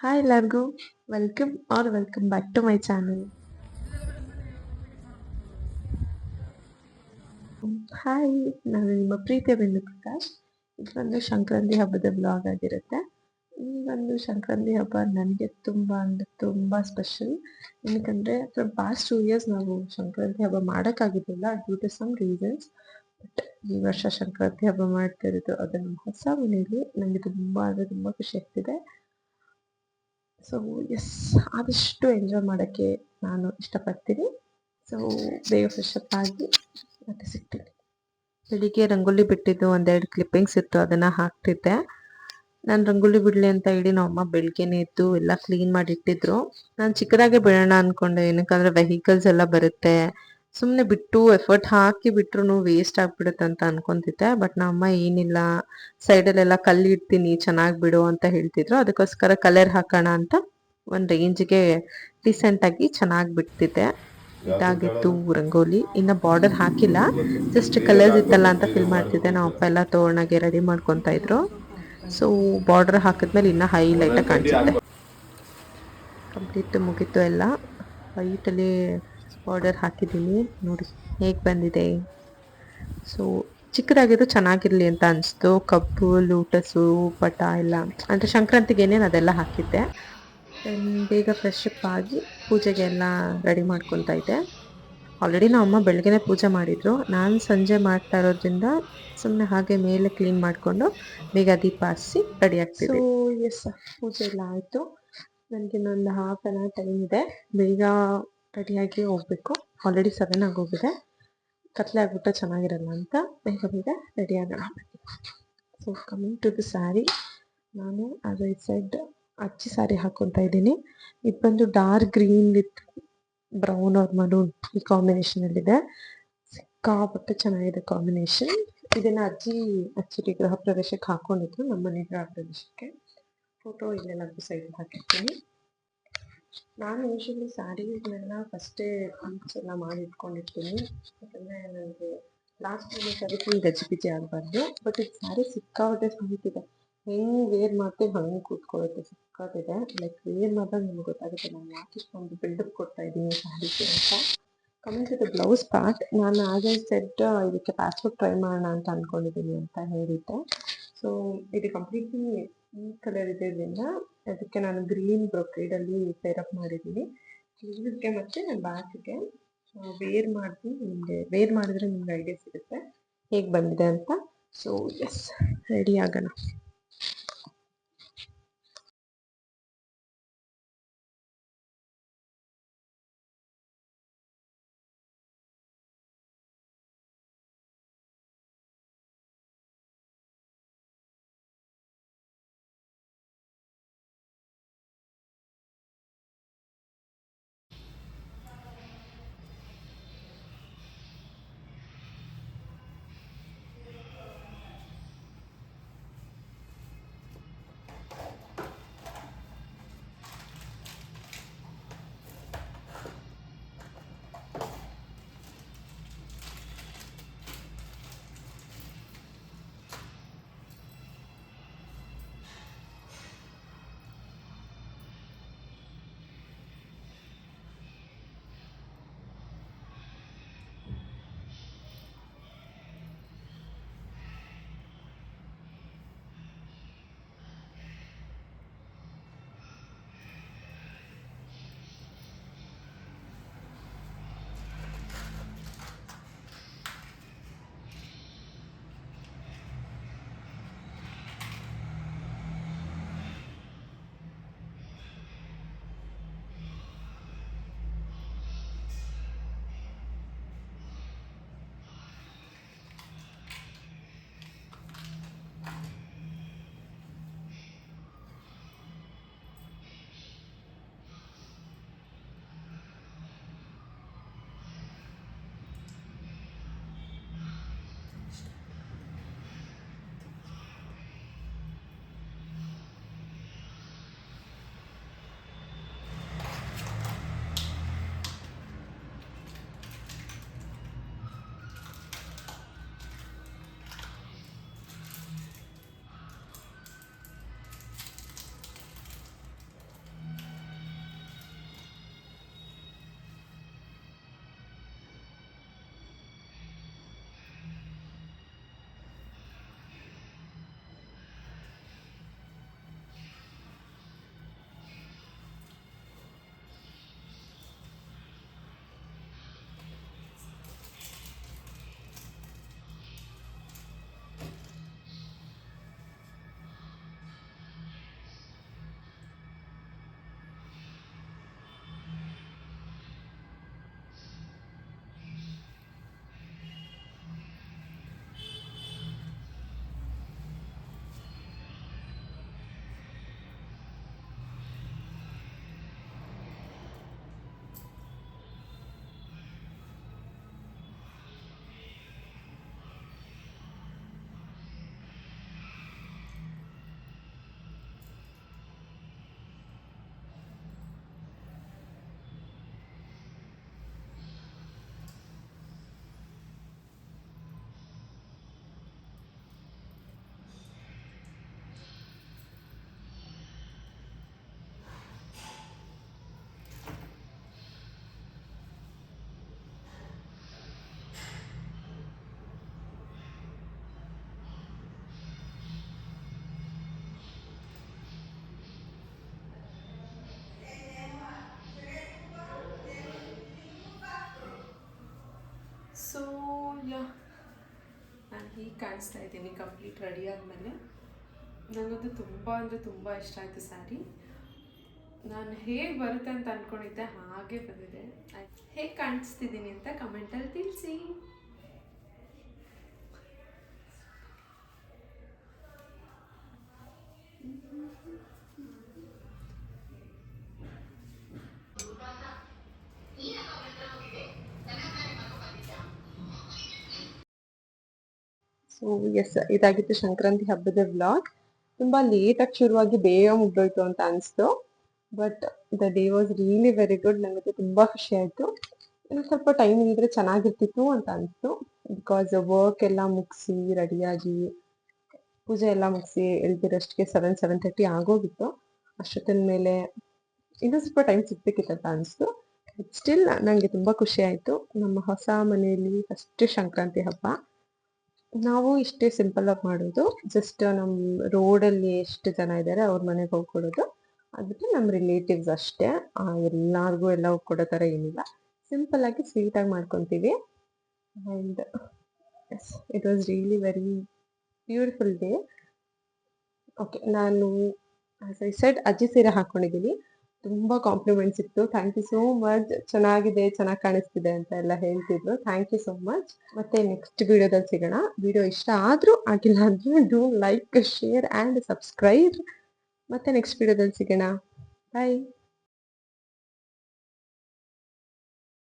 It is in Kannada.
ಹಾಯ್ ಎಲ್ಲರಿಗೂ welcome or welcome back to my channel hi ನಾನು ನಿಮ್ಮ ಪ್ರೀತಿಯ ಬಿಂದು ಪ್ರಕಾಶ್. ಇದು ಒಂದು ಸಂಕ್ರಾಂತಿ ಹಬ್ಬದ ಬ್ಲಾಗ್ ಆಗಿರುತ್ತೆ. ಈ ಒಂದು ಸಂಕ್ರಾಂತಿ ಹಬ್ಬ ನನಗೆ ತುಂಬ ಅಂದರೆ ತುಂಬ ಸ್ಪೆಷಲ್ ಏನಕ್ಕಂದರೆ ಫ್ರಮ್ ಪಾಸ್ಟ್ ಟೂ ಇಯರ್ಸ್ ನಾವು ಸಂಕ್ರಾಂತಿ ಹಬ್ಬ ಮಾಡೋಕ್ಕಾಗಿದ್ದಿಲ್ಲ due to some reasons but ಈ ವರ್ಷ ಸಂಕ್ರಾಂತಿ ಹಬ್ಬ ಮಾಡ್ತಾ ಇರೋದು ಅದು ನಮ್ಮ ಹೊಸ ಮನೆಯಲ್ಲಿ ನನಗೆ ತುಂಬ ಅಂದರೆ ತುಂಬ ಖುಷಿ ಆಗ್ತಿದೆ. ಸೊ ಎಸ್ ಆದಷ್ಟು ಎಂಜಾಯ್ ಮಾಡೋಕ್ಕೆ ನಾನು ಇಷ್ಟಪಡ್ತೀನಿ. ಸೊ ಬೇಗ ಫ್ರೆಶ್ ಅಪ್ ಆಗಿ ಮತ್ತೆ ಸಿಗ್ತೀನಿ. ಬೆಳಿಗ್ಗೆ ರಂಗೋಲಿ ಬಿಟ್ಟಿದ್ದು ಒಂದೆರಡು ಕ್ಲಿಪ್ಪಿಂಗ್ಸ್ ಇತ್ತು, ಅದನ್ನು ಹಾಕ್ತಿದ್ದೆ. ನಾನು ರಂಗೋಲಿ ಬಿಡಲಿ ಅಂತ ಹೇಳಿ ನಮ್ಮ ಅಮ್ಮ ಬೆಳಿಗ್ಗೆನೇ ಇದ್ದು ಎಲ್ಲ ಕ್ಲೀನ್ ಮಾಡಿ ಇಟ್ಟಿದ್ರು ನಾನು ಚಿಕ್ಕದಾಗೆ ಬಿಡೋಣ ಅನ್ಕೊಂಡೆ, ಏನಕ್ಕಂದ್ರೆ ವೆಹಿಕಲ್ಸ್ ಎಲ್ಲ ಬರುತ್ತೆ. ಸುಮ್ಮನೆ ಬಿಟ್ಟು ಎಫರ್ಟ್ ಹಾಕಿ ಬಿಟ್ರು ವೇಸ್ಟ್ ಆಗ್ಬಿಡುತ್ತೆ ಅಂತ ಅನ್ಕೊಂತಿದ್ದೆ. ಬಟ್ ನಮ್ಮ ಏನಿಲ್ಲ ಸೈಡಲ್ಲೆಲ್ಲ ಕಲ್ಲು ಇಡ್ತೀನಿ, ಚೆನ್ನಾಗಿ ಬಿಡು ಅಂತ ಹೇಳ್ತಿದ್ರು. ಅದಕ್ಕೋಸ್ಕರ ಕಲರ್ ಹಾಕೋಣ ಅಂತ ಒಂದು ರೇಂಜ್ಗೆ ಡಿಸೆಂಟ್ ಆಗಿ ಚೆನ್ನಾಗಿ ಬಿಡ್ತಿದ್ದೆ. ಇದಾಗಿತ್ತು ರಂಗೋಲಿ. ಇನ್ನ ಬಾರ್ಡರ್ ಹಾಕಿಲ್ಲ. ಜಸ್ಟ್ ಕಲರ್ಸ್ ಇತ್ತಲ್ಲ ಅಂತ ಫಿಲ್ ಮಾಡ್ತಿದ್ದೆ. ನಮ್ಮ ಅಪ್ಪ ಎಲ್ಲ ತೋರಣಗೆ ರೆಡಿ ಮಾಡ್ಕೊತಾ ಇದ್ರು. ಸೊ ಬಾರ್ಡರ್ ಹಾಕಿದ್ಮೇಲೆ ಇನ್ನ ಹೈಲೈಟ್ ಕಾಣಿಸುತ್ತೆ. ಕಂಪ್ಲೀಟ್ ಮುಗೀತು ಎಲ್ಲ. ವೈಟಲ್ಲಿ ಬಾರ್ಡರ್ ಹಾಕಿದ್ದೀನಿ. ನೋಡಿ, ಹೇಗೆ ಬಂದಿದೆ? ಸೊ ಚಿಕ್ಕದಾಗಿದ್ದು ಚೆನ್ನಾಗಿರಲಿ ಅಂತ ಅನಿಸ್ತು. ಕಬ್ಬು, ಲೂಟಸು ಪಟ ಎಲ್ಲ. ಅಂದರೆ ಸಂಕ್ರಾಂತಿಗೆ ಏನೇನು ಅದೆಲ್ಲ ಹಾಕಿದ್ದೆ. ಬೇಗ ಫ್ರೆಶ್ ಅಪ್ ಆಗಿ ಪೂಜೆಗೆ ಎಲ್ಲ ರೆಡಿ ಮಾಡ್ಕೊತಾ ಇದ್ದೆ. ಆಲ್ರೆಡಿ ನಮ್ಮ ಅಮ್ಮ ಬೆಳಗ್ಗೆನೆ ಪೂಜೆ ಮಾಡಿದರು. ನಾನು ಸಂಜೆ ಮಾಡ್ತಾ ಇರೋದ್ರಿಂದ ಸುಮ್ಮನೆ ಹಾಗೆ ಮೇಲೆ ಕ್ಲೀನ್ ಮಾಡಿಕೊಂಡು ಬೇಗ ದೀಪ ಹಾಸಿ ರೆಡಿ ಆಗ್ತಿದೆ ಎಸ್ ಪೂಜೆ ಎಲ್ಲ ಆಯಿತು. ನನಗೆ ಇನ್ನೊಂದು ಹಾಫ್ ಅನ್ ಅವರ್ ಟೈಮ್ ಇದೆ. ಬೇಗ ರೆಡಿಯಾಗಿ ಹೋಗ್ಬೇಕು. ಆಲ್ರೆಡಿ ಸೆವೆನ್ ಆಗೋಗಿದೆ. ಕತ್ಲೆ ಆಗ್ಬಿಟ್ಟು ಚೆನ್ನಾಗಿರಲ್ಲ ಅಂತ ಬೇಗ ಬೇಗ ರೆಡಿ ಆಗೋಣ so coming to the sari ನಾನು ಅದು ಐ ಸೈಡ್ ಅಚ್ಚಿ ಸ್ಯಾರಿ ಹಾಕ್ಕೊತಾ ಇದ್ದೀನಿ. ಇದು ಬಂದು dark green with brown or maroon ಈ ಕಾಂಬಿನೇಷನಲ್ಲಿದೆ ಸಿಕ್ಕಾಪಟ್ಟೆ ಚೆನ್ನಾಗಿದೆ ಕಾಂಬಿನೇಷನ್ ಇದನ್ನ ಅಜ್ಜಿ ಅಚ್ಚಿಟ್ಟು ಗೃಹ ಪ್ರವೇಶಕ್ಕೆ ಹಾಕೊಂಡಿದ್ದು ನಮ್ಮ ಮನೆ ಗೃಹ ಪ್ರದೇಶಕ್ಕೆ ಫೋಟೋ ಇಲ್ಲೆಲ್ಲಾದ್ರೂ ಸೈಡ್ ಹಾಕಿರ್ತೀನಿ. ನಾನು ಯೂಶಲಿ ಸ್ಯಾರಿಗಳನ್ನ ಫಸ್ಟೇ ಪಂಚ್ ಎಲ್ಲ ಮಾಡಿ ಇಟ್ಕೊಂಡಿರ್ತೀನಿ. ಯಾಕಂದರೆ ನನಗೆ ಲಾಸ್ಟ್ ಸರಿ ಫುಲ್ ಗಜಿಬಿಜಿ ಆಗಬಾರ್ದು. ಬಟ್ ಇದು ಸ್ಯಾರಿ ಸಿಕ್ಕಾಪಟ್ಟೆ ಚೆನ್ನಾಗಿದೆ ಹೆಂಗೆ ವೇರ್ ಮಾಡ್ತೀವಿ ಹಂಗೆ ಕೂತ್ಕೊಳ್ಳುತ್ತೆ ಸಿಕ್ಕಾಗಿದೆ ಲೈಕ್ ವೇರ್ ಮಾಡಿದಾಗ ನಿಮ್ಗೆ ಗೊತ್ತಾಗುತ್ತೆ, ನಾನು ಯಾಕೆ ಇಷ್ಟೊಂದು ಕೊಡ್ತಾ ಇದ್ದೀನಿ ಸ್ಯಾರಿಗೆ ಅಂತ. Coming to the blouse part ನಾನು ಆಗ ಸೆಟ್ ಇದಕ್ಕೆ ಪ್ಯಾಸ್ಪೋರ್ಟ್ ಟ್ರೈ ಮಾಡೋಣ ಅಂತ ಅಂದ್ಕೊಂಡಿದ್ದೀನಿ ಅಂತ ಹೇಳಿದ್ದೆ. ಸೊ ಇದು ಕಂಪ್ಲೀಟ್ಲಿ ಈ ಕಲರ್ ಇರೋದ್ರಿಂದ ಅದಕ್ಕೆ ನಾನು ಗ್ರೀನ್ ಬ್ರೊಕೇಡಲ್ಲಿ ಪೇರಪ್ ಮಾಡಿದ್ದೀನಿ. ಸ್ಲೀವ್ಗೆ ಮತ್ತು ಬ್ಯಾಕ್ಗೆ ವೇರ್ ಮಾಡಿ ನಿಮಗೆ ವೇರ್ ಮಾಡಿದ್ರೆ ನಿಮ್ಗೆ ಐಡಿಯಾ ಸಿಗುತ್ತೆ. ಹೇಗೆ ಬಂದಿದೆ ಅಂತ? ಸೊ ಎಸ್ ರೆಡಿ ಆಗೋಣ. ಕಾಣಿಸ್ತಾ ಇದ್ದೀನಿ ಕಂಪ್ಲೀಟ್ ರೆಡಿ ಆದಮೇಲೆ. ನನಗಂತೂ ತುಂಬ ಅಂದರೆ ತುಂಬ ಇಷ್ಟ ಆಯಿತು ಸ್ಯಾರಿ. ನಾನು ಹೇಗೆ ಬರುತ್ತೆ ಅಂತ ಅಂದ್ಕೊಂಡಿದ್ದೆ ಹಾಗೆ ಬಂದಿದೆ. ಹೇಗೆ ಕಾಣಿಸ್ತಿದ್ದೀನಿ ಅಂತ ಕಮೆಂಟಲ್ಲಿ ತಿಳಿಸಿ. ಸೊ ಎಸ್ ಇದಾಗಿತ್ತು ಸಂಕ್ರಾಂತಿ ಹಬ್ಬದ ವ್ಲಾಗ್ ತುಂಬಾ ಲೇಟಾಗಿ ಶುರುವಾಗಿ ಬೇಗ ಮುಗ್ದೋಯ್ತು ಅಂತ ಅನಿಸ್ತು. But the day was really very good ನನಗೆ ತುಂಬಾ ಖುಷಿ ಆಯ್ತು. ಇನ್ನು ಸ್ವಲ್ಪ ಟೈಮ್ ಇದ್ರೆ ಚೆನ್ನಾಗಿರ್ತಿತ್ತು ಅಂತ ಅನಿಸ್ತು. ಬಿಕಾಸ್ ವರ್ಕ್ ಎಲ್ಲ ಮುಗಿಸಿ ರೆಡಿಯಾಗಿ ಪೂಜೆ ಎಲ್ಲ ಮುಗಿಸಿ ಎಳ್ದಿರೋಷ್ಟಿಗೆ ಸೆವೆನ್ ಸೆವೆನ್ ತರ್ಟಿ ಆಗೋಗಿತ್ತು. ಅಷ್ಟೊತ್ತಿನ ಮೇಲೆ ಇನ್ನೂ ಸ್ವಲ್ಪ ಟೈಮ್ ಸಿಗ್ಬೇಕಿತ್ತು ಅಂತ ಅನಿಸ್ತು. ಸ್ಟಿಲ್ ನನಗೆ ತುಂಬ ಖುಷಿ ಆಯಿತು. ನಮ್ಮ ಹೊಸ ಮನೆಯಲ್ಲಿ ಫಸ್ಟ್ ಸಂಕ್ರಾಂತಿ ಹಬ್ಬ. ನಾವು ಇಷ್ಟೇ ಸಿಂಪಲ್ ಆಗಿ ಮಾಡೋದು. ಜಸ್ಟ್ ನಮ್ಮ ರೋಡಲ್ಲಿ ಎಷ್ಟು ಜನ ಇದ್ದಾರೆ ಅವ್ರ ಮನೆಗೆ ಹೋಗ್ಕೊಡೋದು. ಅದಕ್ಕೆ ನಮ್ಮ ರಿಲೇಟಿವ್ಸ್ ಅಷ್ಟೇ. ಎಲ್ಲಾರ್ಗೂ ಎಲ್ಲ ಕೊಡೋ ಥರ ಏನಿಲ್ಲ. ಸಿಂಪಲ್ ಆಗಿ ಸ್ವೀಟ್ ಆಗಿ ಮಾಡ್ಕೊತೀವಿ. And as it was really very beautiful day okay ನಾನು ಸೆಡ್ ಅಜ್ಜಿ ಸೀರೆ ಹಾಕೊಂಡಿದ್ದೀನಿ. ತುಂಬಾ ಕಾಂಪ್ಲಿಮೆಂಟ್ಸ್ ಇತ್ತು. ಥ್ಯಾಂಕ್ ಯು ಸೋ ಮಚ್ ಚೆನ್ನಾಗಿದೆ, ಚೆನ್ನಾಗಿ ಕಾಣಿಸ್ತಿದೆ ಅಂತ ಎಲ್ಲ ಹೇಳ್ತಿದ್ರು. ಥ್ಯಾಂಕ್ ಯು ಸೋ ಮಚ್ ಮತ್ತೆ ನೆಕ್ಸ್ಟ್ ವಿಡಿಯೋದಲ್ಲಿ ಸಿಗೋಣ. ವಿಡಿಯೋ ಇಷ್ಟ ಆದ್ರೂ ಆಗಿಲ್ಲ ಅಂದ್ರೆ do like share and subscribe ಮತ್ತೆ ನೆಕ್ಸ್ಟ್ ವಿಡಿಯೋದಲ್ಲಿ ಸಿಗೋಣ. ಬಾಯ್